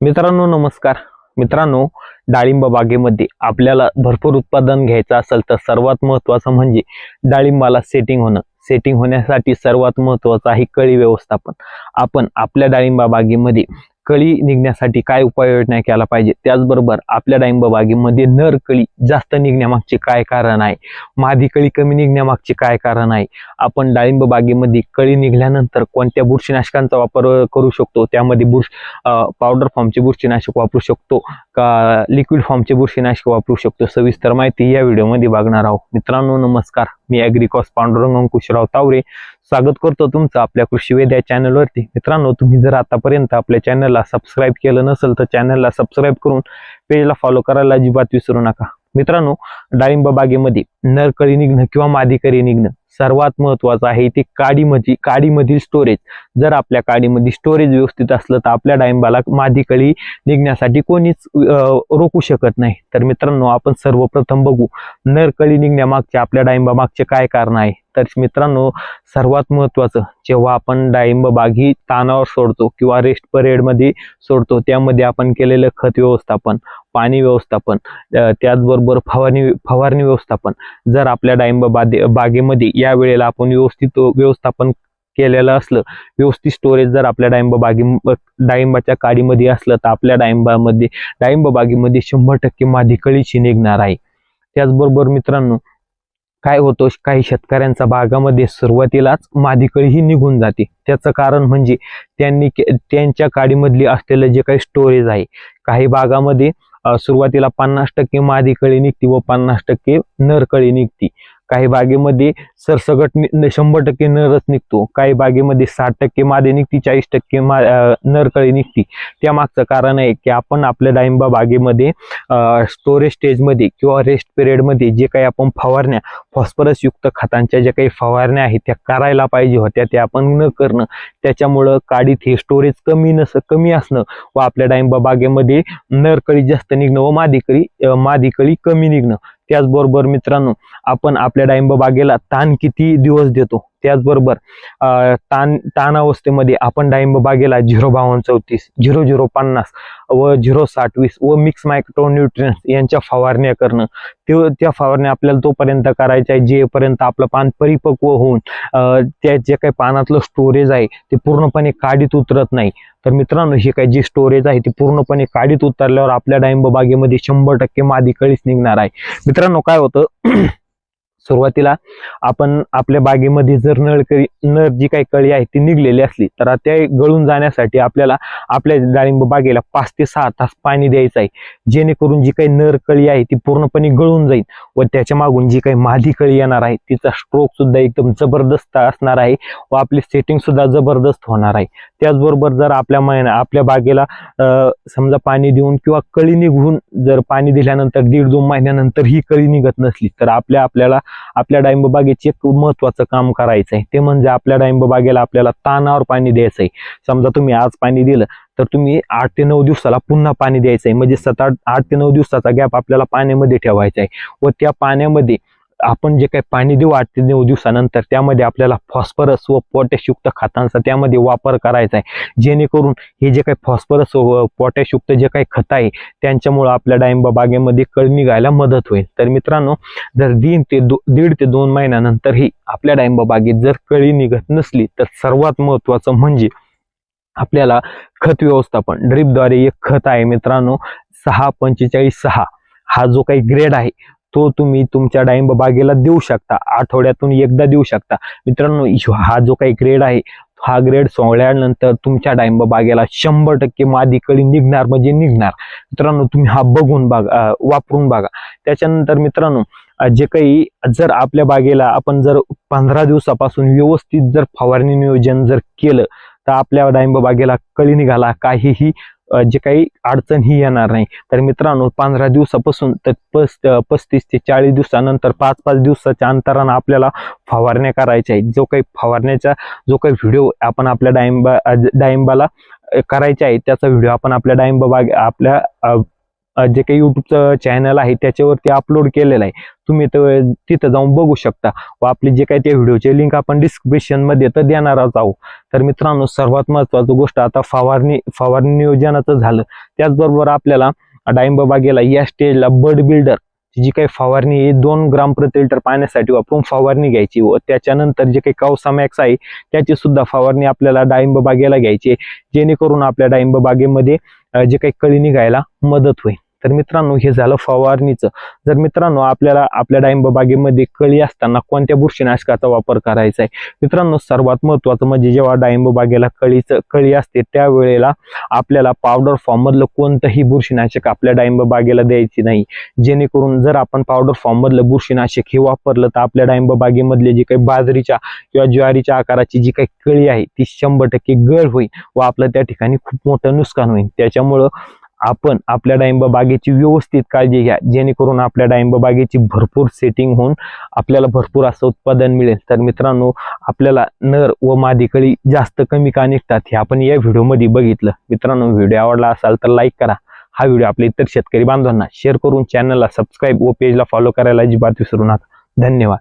मित्रांनो नमस्कार. मित्रांनो डाळिंब बागेमध्ये आपल्याला भरपूर उत्पादन घ्यायचं असेल तर सर्वात महत्त्वाचं म्हणजे डाळिंबाला सेटिंग होणं. सेटिंग होण्यासाठी सर्वात महत्त्वाचं आहे कळी व्यवस्थापन. आपण आपल्या डाळिंबा बागेमध्ये कळी निघण्यासाठी काय उपाययोजना केला पाहिजे त्याचबरोबर आपल्या डाळिंब बागेमध्ये नर कळी जास्त निघण्यामागचे काय कारण आहे? मादी कळी कमी निघण्यामागचे काय कारण आहे? आपण डाळिंब बागेमध्ये कळी निघल्यानंतर कोणत्या बुरशीनाशकांचा वापर करू शकतो? त्यामध्ये बुरश पावडर फॉर्मचे बुरशीनाशक वापरू शकतो का? लिक्विड फॉर्मचे बुरशीनाशक वापरू शकतो? सविस्तर माहिती या व्हिडिओमध्ये बघणार आहोत. मित्रांनो नमस्कार. मी ॲग्रिकॉस पांडुरंग अंकुशराव तावरे स्वागत करतो तुमचं आपल्या कृषी वेद्या चॅनलवरती मित्रांनो तुम्ही जर आतापर्यंत आपल्या चॅनलला सबस्क्राईब केलं नसेल तर चॅनलला सबस्क्राईब करून पेजला फॉलो करायला अजिबात विसरू नका. मित्रांनो डाळिंब बागेमध्ये नरकळी निघणं किंवा मादीकरी निघणं सर्वात महत्वाचं आहे ते काडीमध्ये काडीमधील स्टोरेज जर आपल्या काडीमध्ये स्टोरेज व्यवस्थित असलं तर आपल्या डाळिंबाला मादीकळी निघण्यासाठी कोणीच रोखू शकत नाही. तर मित्रांनो आपण सर्वप्रथम बघू नरकळी निघण्यामागचे आपल्या डाळिंबा मागचे काय कारण आहे? तर मित्रांनो सर्वात महत्वाचं जेव्हा आपण डाळिंब बागी तानावर सोडतो किंवा रेस्ट परेडमध्ये सोडतो त्यामध्ये आपण केलेलं खत व्यवस्थापन. पाणी व्यवस्थापन त्याचबरोबर फवारणी फवारणी व्यवस्थापन. जर आपल्या डाळिंब बागे बागेमध्ये या वेळेला आपण व्यवस्थित व्यवस्थापन केलेलं असलं व्यवस्थित स्टोरेज जर आपल्या डाळिंब बागे डाळिंबाच्या काडीमध्ये असलं तर आपल्या डाळिंबामध्ये डाळिंब बागेमध्ये शंभर टक्के मादी कळीची निघणार आहे. त्याचबरोबर मित्रांनो काय होतो काही शेतकऱ्यांचा भागामध्ये सुरुवातीलाच मादीकळी ही निघून जाते. त्याचं कारण म्हणजे त्यांनी के- त्यांच्या काडीमधली असलेलं जे काही स्टोरेज आहे काही भागामध्ये सुरुवातीला पन्नास टक्के मादी कळी निघती व पन्नास टक्के नर कळी निघती. काही बागेमध्ये सरसगट नि- शंभर टक्के नरच निघतो. काही बागेमध्ये साठ टक्के मादी निघती चाळीस टक्के मा नरकळी निघती. त्या मागचं कारण आहे की आपण आपल्या डाळिंबा बागेमध्ये स्टोरेज स्टेजमध्ये किंवा रेस्ट पिरियडमध्ये जे काही आपण फवारण्या फॉस्फरसयुक्त खतांच्या ज्या काही फवारण्या आहेत त्या करायला पाहिजे होत्या त्या आपण न करणं. त्याच्यामुळं काडीत हे स्टोरेज कमी नस कमी असणं व आपल्या डाळिंबा बागेमध्ये नरकळी जास्त निघणं व मादीकळी मादीकळी कमी निघणं. त्याचबरोबर मित्रांनो आपण आपल्या डाळिंब बागेला ताण किती दिवस देतो? त्याचबरोबर अं, ताण ताण अवस्थेमध्ये आपण डाळिंब बागेला झिरो बावन्न चौतीस झिरो झिरो पन्नास व झिरो साठ वीस व मिक्स मायक्रो न्यूट्रियन्स यांच्या फवारण्या करणं. ते त्या फवारण्या आपल्याला तोपर्यंत करायच्या आहे जेपर्यंत आपलं पान परिपक्व होऊन त्या जे काही पानातलं स्टोरेज आहे ते पूर्णपणे काढीत उतरत नाही. तर मित्रांनो हे काही जी स्टोरेज आहे ती पूर्णपणे काडीत उतरल्यावर आपल्या डाळिंब बागेमध्ये शंभर टक्के मादी कळीच निघणार आहे. मित्रांनो काय होतं? सुरुवातीला आपण आपल्या बागेमध्ये जर नळकळी नर जी काही कळी आहे ती निघलेली असली तर त्या गळून जाण्यासाठी आपल्याला आपल्या डाळिंब बागेला पाच ते सहा तास पाणी द्यायचं आहे. जेणेकरून जी काही नर कळी आहे ती पूर्णपणे गळून जाईल व त्याच्या मागून जी काही मादी कळी येणार आहे तिचा स्ट्रोक सुद्धा एकदम जबरदस्त असणार आहे व आपली सेटिंग सुद्धा जबरदस्त होणार आहे. त्याचबरोबर जर आपल्या महिना आपल्या बागेला समजा पाणी देऊन किंवा कळी निघून जर पाणी दिल्यानंतर दीड दोन महिन्यानंतर ही कळी निघत नसली तर आपल्या आपल्याला आपल्या डाळिंब बागेचे एक महत्वाचं काम करायचं आहे ते म्हणजे आपल्या डाळिंब बागेला आपल्याला तानावर पाणी द्यायचं आहे समजा तुम्ही आज पाणी दिलं तर तुम्ही आठ ते नऊ दिवसाला पुन्हा पाणी द्यायचं आहे म्हणजे सात आठ आठ ते नऊ दिवसाचा गॅप आपल्याला पाण्यामध्ये ठेवायचा आहे व त्या पाण्यामध्ये आपण जे काही पाणी देऊ आठ ते नऊ दिवसानंतर त्यामध्ये आपल्याला फॉस्फरस व पोटॅशयुक्त खतांचा त्यामध्ये वापर करायचा आहे. जेणेकरून हे जे काही फॉस्फरस व पोटॅशयुक्त जे काही खत आहे त्यांच्यामुळं आपल्या डाळिंब बागेमध्ये कळ निघायला मदत होईल. तर मित्रांनो जर दीड ते दो दीड ते दोन महिन्यानंतरही आपल्या डाळिंब बागेत जर कळी निघत नसली तर सर्वात महत्वाचं म्हणजे आपल्याला खत व्यवस्थापन. ड्रीपद्वारे एक खत आहे मित्रांनो सहा पंचेचाळीस सहा. हा जो काही ग्रेड आहे तो तुम्ही तुमच्या डाळिंब बागेला देऊ शकता आठवड्यातून एकदा देऊ शकता. मित्रांनो हा जो काही ग्रेड आहे हा ग्रेड सोडल्यानंतर तुमच्या डाळिंब बागेला शंभर टक्के मादी कळी निघणार म्हणजे निघणार. मित्रांनो तुम्ही हा बघून बघा वापरून बघा. त्याच्यानंतर मित्रांनो जे काही जर आपल्या बागेला आपण जर पंधरा दिवसापासून व्यवस्थित जर फवारणी नियोजन जर केलं तर आपल्या डाळिंब बागेला कळी निघाला काहीही जे काही अडचण ही येणार नाही. तर मित्रांनो पंधरा दिवसापासून तर पस पस्तीस ते चाळीस दिवसानंतर पाच पाच दिवसाच्या अंतरानं आपल्याला फवारण्या करायच्या आहेत. जो काही फवारण्याचा जो काही व्हिडिओ आपण आपल्या डाळिंबा डाळिंबाला अं, आहे त्याचा व्हिडिओ आपण आपल्या डाळिंब बाग आपल्या जे काही युट्यूबचं चॅनल आहे त्याच्यावरती अपलोड केलेलं आहे. तुम्ही तिथं जाऊन बघू शकता. व आपले जे काही त्या व्हिडिओचे लिंक आपण डिस्क्रिप्शनमध्ये तर देणारच आहोत. तर मित्रांनो सर्वात महत्वाची गोष्ट आता फवारणी फवारणी नियोजनाचं झालं. त्याचबरोबर आपल्याला डाळिंब बागेला या स्टेजला बर्ड बिल्डर जी काही फवारणी आहे दोन ग्राम प्रति लिटर पाण्यासाठी वापरून फवारणी घ्यायची. व त्याच्यानंतर जे काही कावसामॅक्स आहे त्याची सुद्धा फवारणी आपल्याला डाळिंब बागेला घ्यायची जेणेकरून आपल्या डाळिंब बागेमध्ये जे काही कळी निघायला मदत होईल. तर मित्रांनो हे झालं फवारणीचं. जर मित्रांनो आपल्याला आपल्या डाळिंब बागेमध्ये कळी असताना कोणत्या बुरशीनाशकाचा वापर करायचा आहे? मित्रांनो सर्वात महत्वाचं म्हणजे जेव्हा डाळिंब बागेला कळीचं कळी असते त्यावेळेला आपल्याला पावडर फॉर्ममधलं कोणतंही बुरशीनाशक आपल्या डाळिंब बागेला द्यायची नाही. जेणेकरून जर आपण पावडर फॉर्ममधलं बुरशीनाशक हे वापरलं तर आपल्या डाळिंब बागेमधले जी काही बाजरीच्या किंवा ज्वारीच्या आकाराची जी काही कळी आहे ती शंभर टक्के गळ होईल व आपलं त्या ठिकाणी खूप मोठं नुकसान होईल. त्याच्यामुळं आपण आपल्या डाळिंब बागेची व्यवस्थित काळजी घ्या. जेणेकरून आपल्या डाळिंब बागेची भरपूर सेटिंग होऊन आपल्याला भरपूर असं उत्पादन मिळेल. तर मित्रांनो आपल्याला नर व मादीकळी जास्त कमी का निघतात हे आपण या व्हिडिओमध्ये बघितलं. मित्रांनो व्हिडिओ आवडला असाल तर लाईक करा. हा व्हिडिओ आपल्या इतर शेतकरी बांधवांना शेअर करून चॅनलला सबस्क्राईब व पेजला फॉलो करायला अजिबात विसरू नका. धन्यवाद.